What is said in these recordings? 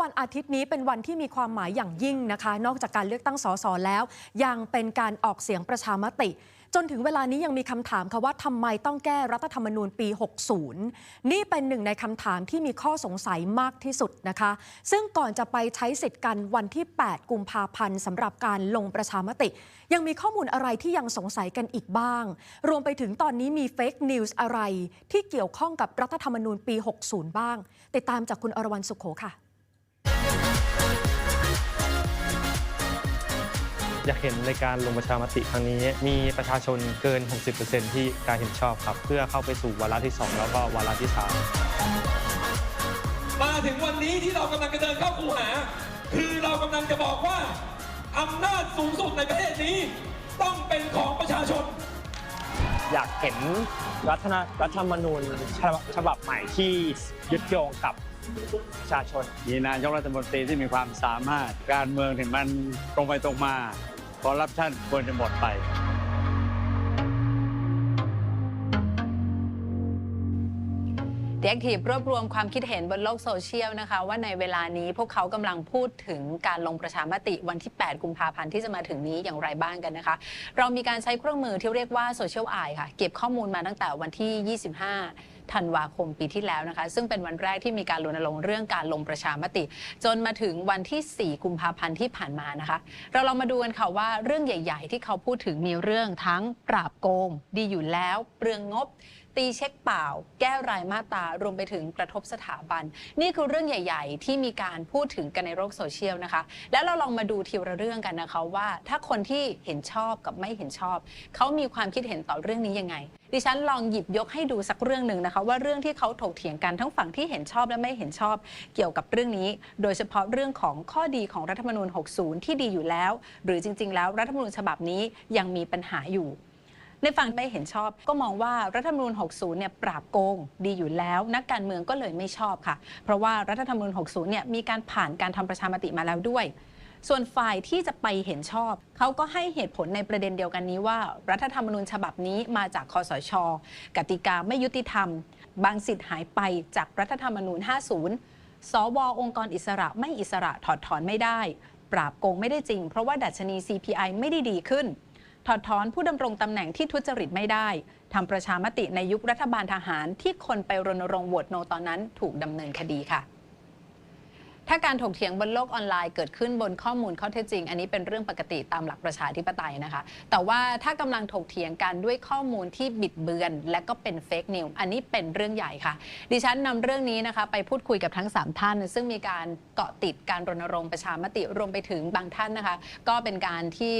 วันอาทิตย์นี้เป็นวันที่มีความหมายอย่างยิ่งนะคะ นอกจากการเลือกตั้งสสแล้ว ยังเป็นการออกเสียงประชามติ จนถึงเวลานี้ยังมีคำถามค่ะว่าทำไมต้องแก้รัฐธรรมนูญปี 60 นี่เป็นหนึ่งในคำถามที่มีข้อสงสัยมากที่สุดนะคะ ซึ่งก่อนจะไปใช้สิทธิ์กันวันที่ 8 กุมภาพันธ์สำหรับการลงประชามติ ยังมีข้อมูลอะไรที่ยังสงสัยกันอีกบ้าง รวมไปถึงตอนนี้มีเฟกนิวส์อะไรที่เกี่ยวข้องกับรัฐธรรมนูญปี 60 บ้าง ติดตามจากคุณอรวรรณสุขโขค่ะ อยากเห็นในการลงประชามติครั้งนี้ มีประชาชนเกิน 60%ที่การเห็นชอบครับ เพื่อเข้าไปสู่วาระที่ 2 แล้วก็วาระที่มาถึงวันนี้ที่เรากำลังจะเดินเข้าคูหา คือเรากำลังจะบอกว่าอำนาจสูงสุดในประเทศนี้ ต้องเป็นของประชาชน อยากเห็นรัฐนรัฐธรรมนูญฉบับฉบับใหม่ที่ยึดโยงกับประชาชนมีนายกรัฐมนตรีที่มีความสามารถ การเมืองที่มันตรงไปตรงมา คอร์รัปชันควรจะหมดไป เด็กทีรวบรวมความคิดเห็นบนโลกโซเชียลนะคะ ว่าในเวลานี้พวกเขากำลังพูดถึงการลงประชามติวันที่ 8 กุมภาพันธ์ที่จะมาถึงนี้อย่างไรบ้างกันนะคะ เรามีการใช้เครื่องมือที่เรียกว่าโซเชียลไอค่ะ เก็บข้อมูลมาตั้งแต่วันที่ 25ธันวาคมปีที่แล้วนะคะ ซึ่งเป็นวันแรกที่มีการรณรงค์เรื่องการลงประชามติ จนมาถึงวันที่ 4 กุมภาพันธ์ที่ผ่านมานะคะ เราลองมาดูกันค่ะว่าเรื่องใหญ่ ๆ ที่เขาพูดถึงมีเรื่องทั้งปราบโกง ดีอยู่แล้ว เปลืองงบ ตีเช็คเปล่า แก้รายมาตรารวมไปถึงกระทบสถาบัน นี่คือเรื่องใหญ่ ๆ ที่มีการพูดถึงกันในโลกโซเชียลนะคะ แล้วเราลองมาดูทีละเรื่องกันนะคะว่า ถ้าคนที่เห็นชอบกับไม่เห็นชอบ เขามีความคิดเห็นต่อเรื่องนี้ยังไง ดิฉันลองหยิบยกให้ดูสักเรื่องหนึ่งนะคะ ว่าเรื่องที่เขาถกเถียงกันทั้งฝั่งที่เห็นชอบและไม่เห็นชอบ เกี่ยวกับเรื่องนี้ โดยเฉพาะเรื่องของข้อดีของรัฐธรรมนูญ 60 ที่ดีอยู่แล้ว หรือจริง ๆ แล้วรัฐธรรมนูญฉบับนี้ยังมีปัญหาอยู่ ในฝั่งไม่เห็นชอบ ก็มองว่ารัฐธรรมนูญ 60 เนี่ยปราบโกงดีอยู่แล้ว นักการเมืองก็เลยไม่ชอบค่ะ เพราะว่ารัฐธรรมนูญ 60 เนี่ยมีการผ่านการทำประชามติมาแล้วด้วย ส่วนฝ่ายที่จะไปเห็นชอบ เขาก็ให้เหตุผลในประเด็นเดียวกันนี้ว่า รัฐธรรมนูญฉบับนี้มาจากคอสช กติกาไม่ยุติธรรม บางสิทธิ์หายไปจากรัฐธรรมนูญ 50 สวองค์กรอิสระไม่อิสระถอดถอนไม่ได้ ปราบโกงไม่ได้จริง เพราะว่าดัชนี CPI ไม่ได้ดีขึ้น ถอดถอนผู้ดำรงตำแหน่งที่ทุจริตไม่ได้ทำประชามติในยุครัฐบาลทหารที่คนไปรณรงค์โหวตโนตอนนั้นถูกดำเนินคดีค่ะ ถ้าการถกเถียงบนโลกออนไลน์เกิดขึ้นบนข้อมูลข้อเท็จจริง อันนี้เป็นเรื่องปกติตามหลักประชาธิปไตยนะคะ แต่ว่าถ้ากำลังถกเถียงกันด้วยข้อมูลที่บิดเบือน และก็เป็นเฟกนิวอันนี้เป็นเรื่องใหญ่ค่ะ ดิฉันนำเรื่องนี้นะคะไปพูดคุยกับทั้ง 3 ท่าน ซึ่งมีการเกาะติดการรณรงค์ประชามติรวมไปถึงบางท่านนะคะ ก็เป็นการที่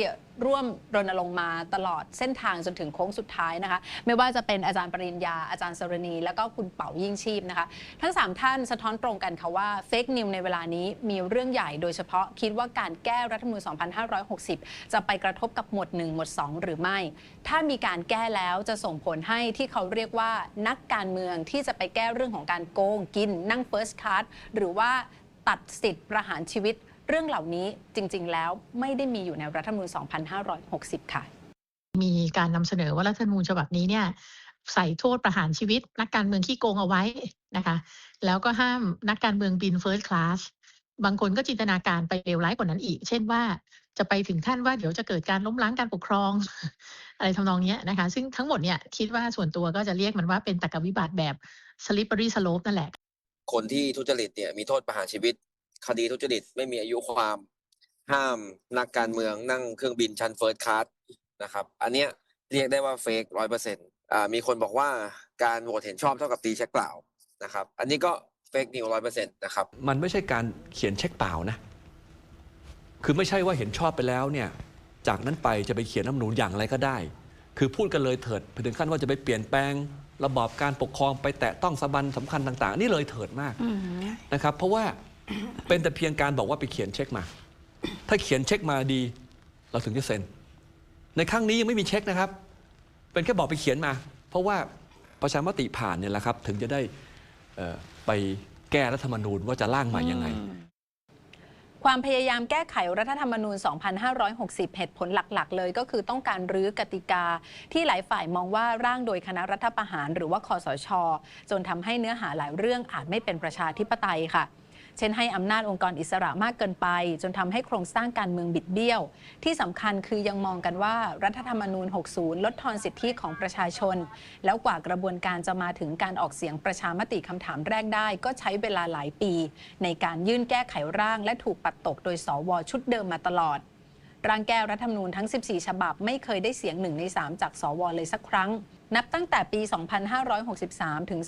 ร่วมรณรงค์มาตลอดเส้นทางจนถึงโค้งสุดท้ายนะคะ ไม่ว่าจะเป็นอาจารย์ปริญญาอาจารย์สรณี แล้วก็คุณเป๋ายิ่งชีพนะคะ ทั้ง 3 ท่านสะท้อนตรงกันค่ะว่าเฟกนิวในเวลานี้มีเรื่องใหญ่โดยเฉพาะคิดว่าการแก้รัฐธรรมนูญ 2560 จะไปกระทบกับหมวด 1 หมวด 2 หรือไม่ ถ้ามีการแก้แล้วจะส่งผลให้ที่เขาเรียกว่านักการเมืองที่จะไปแก้เรื่องของการโกงกิน นั่ง first class หรือว่าตัดสิทธิ์ประหารชีวิตเรื่องเหล่านี้จริง ๆ แล้วไม่ได้มีอยู่ในรัฐธรรมนูญ 2560 ค่ะ มีการนำเสนอว่ารัฐธรรมนูญฉบับนี้เนี่ย ใส่โทษประหารชีวิต นักการเมืองขี้โกงเอาไว้นะคะ แล้วก็ห้ามนักการเมืองบินเฟิร์สคลาสบางคนก็จินตนาการไปเลวร้ายกว่านั้นอีก เช่นว่าจะไปถึงขั้นว่าเดี๋ยวจะเกิดการล้มล้างการปกครอง อะไรทำนองนี้นะคะ ซึ่งทั้งหมดเนี่ยคิดว่าส่วนตัวก็จะเรียกมันว่าเป็นตรรกวิบัติแบบ slippery slope นั่นแหละ คนที่ทุจริตเนี่ยมีโทษประหารชีวิต คดีทุจริตไม่มีอายุความห้ามนักการเมืองนั่งเครื่องบินชั้นเฟิร์สคลาสนะครับ อันเนี้ยเรียกได้ว่าเฟกร้อยเปอร์เซ็นต์ มีคนบอกว่าการโหวตเห็นชอบเท่ากับตีเช็คเปล่านะครับ อันนี้ก็เฟกนิวร้อยเปอร์เซ็นต์นะครับ มันไม่ใช่การเขียนเช็คเปล่านะ คือไม่ใช่ว่าเห็นชอบไปแล้วเนี่ย จากนั้นไปจะไปเขียนรัฐธรรมนูญอย่างไรก็ได้ คือพูดกันเลยเถิดไปถึงขั้นว่าจะไปเปลี่ยนแปลง ระบอบการปกครองไปแตะต้องสถาบันสำคัญต่าง ๆ นี่เลยเถิดมากนะครับ เพราะว่าเป็นแต่เพียงการบอกว่าไปเขียนเช็คมา ถ้าเขียนเช็คมาดี เราถึงจะเซ็น ในครั้งนี้ยังไม่มีเช็คนะครับ เป็นแค่บอกไปเขียนมา เพราะว่าประชามติผ่านเนี่ยแหละครับ ถึงจะได้เอ่อไปแก้รัฐธรรมนูญว่าจะร่างใหม่ยังไง ความพยายามแก้ไขรัฐธรรมนูญ 2560 เหตุผลหลัก ๆ เลยก็คือต้องการรื้อกติกา ที่หลายฝ่ายมองว่าร่างโดยคณะรัฐประหาร หรือว่าคอสช จนทำให้เนื้อหาหลายเรื่องอาจไม่เป็นประชาธิปไตยค่ะ เช่นให้อำนาจองค์กรอิสระมากเกินไป จนทำให้โครงสร้างการเมืองบิดเบี้ยว ที่สำคัญคือยังมองกันว่ารัฐธรรมนูญ 60 ลดทอนสิทธิของประชาชน แล้วกว่ากระบวนการจะมาถึงการออกเสียงประชามติคำถามแรกได้ ก็ใช้เวลาหลายปี ในการยื่นแก้ไขร่าง และถูกปัดตกโดยสวชุดเดิมมาตลอด ร่างแก้รัฐธรรมนูญทั้ง 14 ฉบับไม่เคยได้เสียงหนึ่งใน 3 จากสวเลยสักครั้ง นับตั้งแต่ปี 2563 ถึง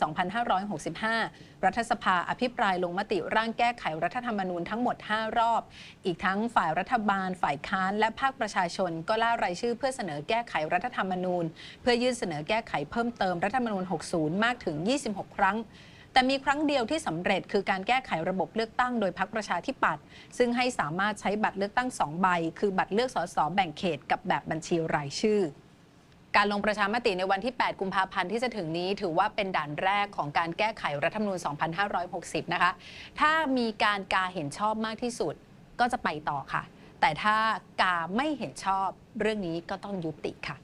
2565 รัฐสภาอภิปรายลงมติร่างแก้ไขรัฐธรรมนูญทั้งหมด 5 รอบ อีกทั้งฝ่ายรัฐบาล ฝ่ายค้านและภาคประชาชนก็ล่ารายชื่อเพื่อเสนอแก้ไขรัฐธรรมนูญ เพื่อยื่นเสนอแก้ไขเพิ่มเติมรัฐธรรมนูญ 60 มากถึง 26 ครั้ง แต่มีครั้งเดียวที่สำเร็จคือการแก้ไขระบบเลือกตั้งโดยพรรคประชาธิปัตย์ซึ่งให้สามารถใช้บัตรเลือกตั้ง2ใบ คือบัตรเลือกสสแบ่งเขตกับแบบบัญชีรายชื่อการลงประชามติในวันที่ 8 กุมภาพันธ์ที่จะถึงนี้ถือว่าเป็นด่านแรกของการแก้ไขรัฐธรรมนูญ 2560 นะคะ ถ้ามีการกาเห็นชอบมากที่สุดก็จะไปต่อค่ะ แต่ถ้ากาไม่เห็นชอบเรื่องนี้ก็ต้องยุติค่ะ